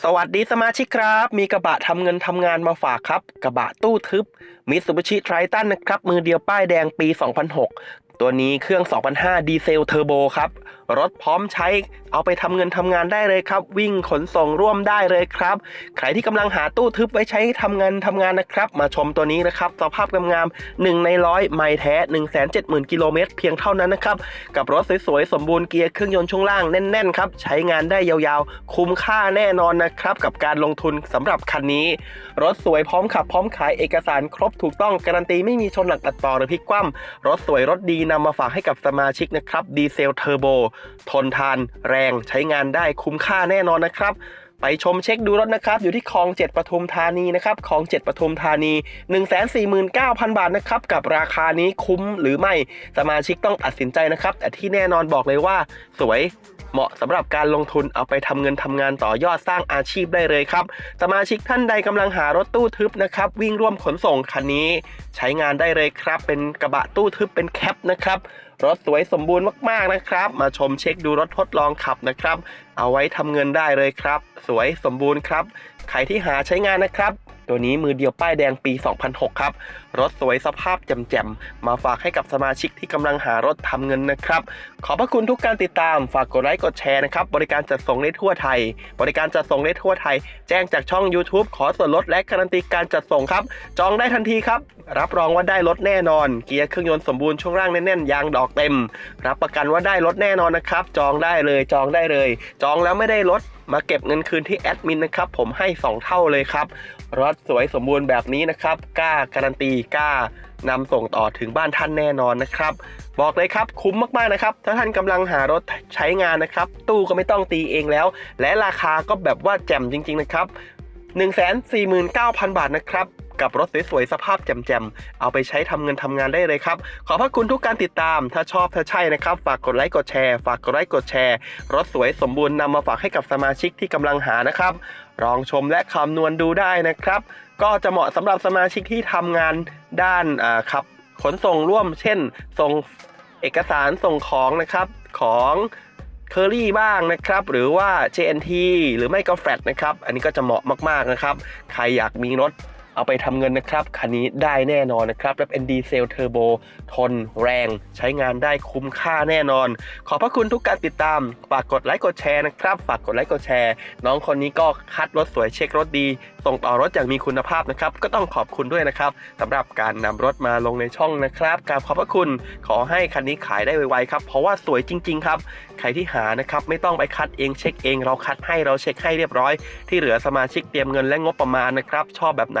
สวัสดีสมาชิกครับ มีกระบะทำเงินทำงานมาฝากครับ กระบะตู้ทึบมิตซูบิชิไทรตันนะครับ มือเดียวป้ายแดงปี 2006 ตัวนี้เครื่อง 2005 ดีเซลเทอร์โบครับ รถพร้อมใช้ เอาไปทำเงินทำงานได้เลยครับ วิ่งขนส่งร่วมได้เลยครับ ใครที่กำลังหาตู้ทึบไว้ใช้ทำงานทำงานนะครับ มาชมตัวนี้นะครับ สภาพงามๆ1ในร้อยไม่แท้ 170,000 กิโลเมตรเพียงเท่านั้นนะครับ กับรถสวยๆ สมบูรณ์เกียร์เครื่องยนต์ช่วงล่างแน่นๆครับ ใช้งานได้ยาวๆ คุ้มค่าแน่นอนนะครับ กับการลงทุนสำหรับคันนี้ รถสวยพร้อมขับพร้อมขายเอกสารครบถูกต้องการันตีไม่มีชนหลักตัดต่อหรือพลิกคว่ำรถสวยรถดีนำมาฝากให้กับสมาชิกนะครับดีเซลเทอร์โบทนทานแรงใช้งานได้คุ้มค่าแน่นอนนะครับ ไปชมเช็คดูรถนะครับ อยู่ที่คลอง7ปทุมธานีนะครับคลอง7ปทุมธานี 149,000 บาทนะครับ กับราคานี้คุ้มหรือไม่สมาชิกต้องตัดสินใจนะครับ แต่ที่แน่นอนบอกเลยว่า สวยเหมาะสำหรับการลงทุนเอาไปทำเงินทำงานต่อยอดสร้างอาชีพได้เลยครับ สมาชิกท่านใดกำลังหารถตู้ทึบนะครับ วิ่งร่วมขนส่งคันนี้ ใช้งานได้เลยครับ เป็นกระบะตู้ทึบเป็นแคปนะครับรถสวยสมบูรณ์มากๆนะครับ มาชมเช็คดูรถทดลองขับนะครับเอาไว้ทำเงินได้เลยครับ สวยสมบูรณ์ครับ ใครที่หาใช้งานนะครับ ตัวนี้มือเดียวป้ายแดงปี 2006 ครับ รถสวยสภาพแจ่มๆ มาฝากให้กับสมาชิกที่กำลังหารถทำเงินนะครับ ขอบพระคุณทุกการติดตาม ฝากกดไลค์กดแชร์นะครับ บริการจัดส่งได้ทั่วไทย บริการจัดส่งได้ทั่วไทย แจ้งจากช่อง YouTube ขอส่วนลดและการันตีการจัดส่งครับ จองได้ทันทีครับ รับรองว่าได้รถแน่นอน เกียร์เครื่องยนต์สมบูรณ์ช่วงล่างแน่นๆ ยางดอกเต็ม รับประกันว่าได้รถแน่นอนนะครับ จองได้เลย จองได้เลย จองแล้วไม่ได้รถ มาเก็บเงินคืนที่แอดมินนะครับผมให้ 2 เท่าเลยครับรถสวยสมบูรณ์แบบนี้นะครับกล้าการันตีกล้านำส่งต่อถึงบ้านท่านแน่นอนนะครับ บอกเลยครับคุ้มมากๆนะครับ ถ้าท่านกำลังหารถใช้งานนะครับ ตู้ก็ไม่ต้องตีเองแล้ว และราคาก็แบบว่าแจ่มจริง ๆ นะครับ 149,000 บาทนะครับ กับรถสวยๆสภาพแจ่มๆ เอาไปใช้ทำเงินทำงานได้เลยครับ ขอพระคุณทุกการติดตาม ถ้าชอบถ้าใช่นะครับ ฝากกดไลค์กดแชร์ ฝากกดไลค์กดแชร์ รถสวยสมบูรณ์นำมาฝากให้กับสมาชิกที่กำลังหานะครับลองชมและคำนวณดูได้นะครับ ก็จะเหมาะสำหรับสมาชิกที่ทำงานด้านอ่าครับ ขนส่งร่วม เช่น ส่งเอกสารส่งของนะครับของเคอรี่บ้างนะครับ หรือว่า JNT หรือไม่ก็แฟลตนะครับ อันนี้ก็จะเหมาะมากๆนะครับ ใครอยากมีรถ เอาไปทำเงินนะครับ คันนี้ได้แน่นอนนะครับ และเป็นดีเซลเทอร์โบทนแรง ใช้งานได้คุ้มค่าแน่นอน ขอบพระคุณทุกการติดตาม ฝากกดไลค์กดแชร์นะครับ ฝากกดไลค์กดแชร์ น้องคนนี้ก็คัดรถสวยเช็ครถดี ส่งต่อรถอย่างมีคุณภาพนะครับ ก็ต้องขอบคุณด้วยนะครับสำหรับการนำรถมาลงในช่องนะครับกราบขอบพระคุณ ขอให้คันนี้ขายได้ไวๆครับ เพราะว่าสวยจริง ๆ ครับ ใครที่หานะครับไม่ต้องไปคัดเองเช็คเอง เราคัดให้เราเช็คให้เรียบร้อย ที่เหลือสมาชิกเตรียมเงินและงบประมาณนะครับ ชอบแบบไหน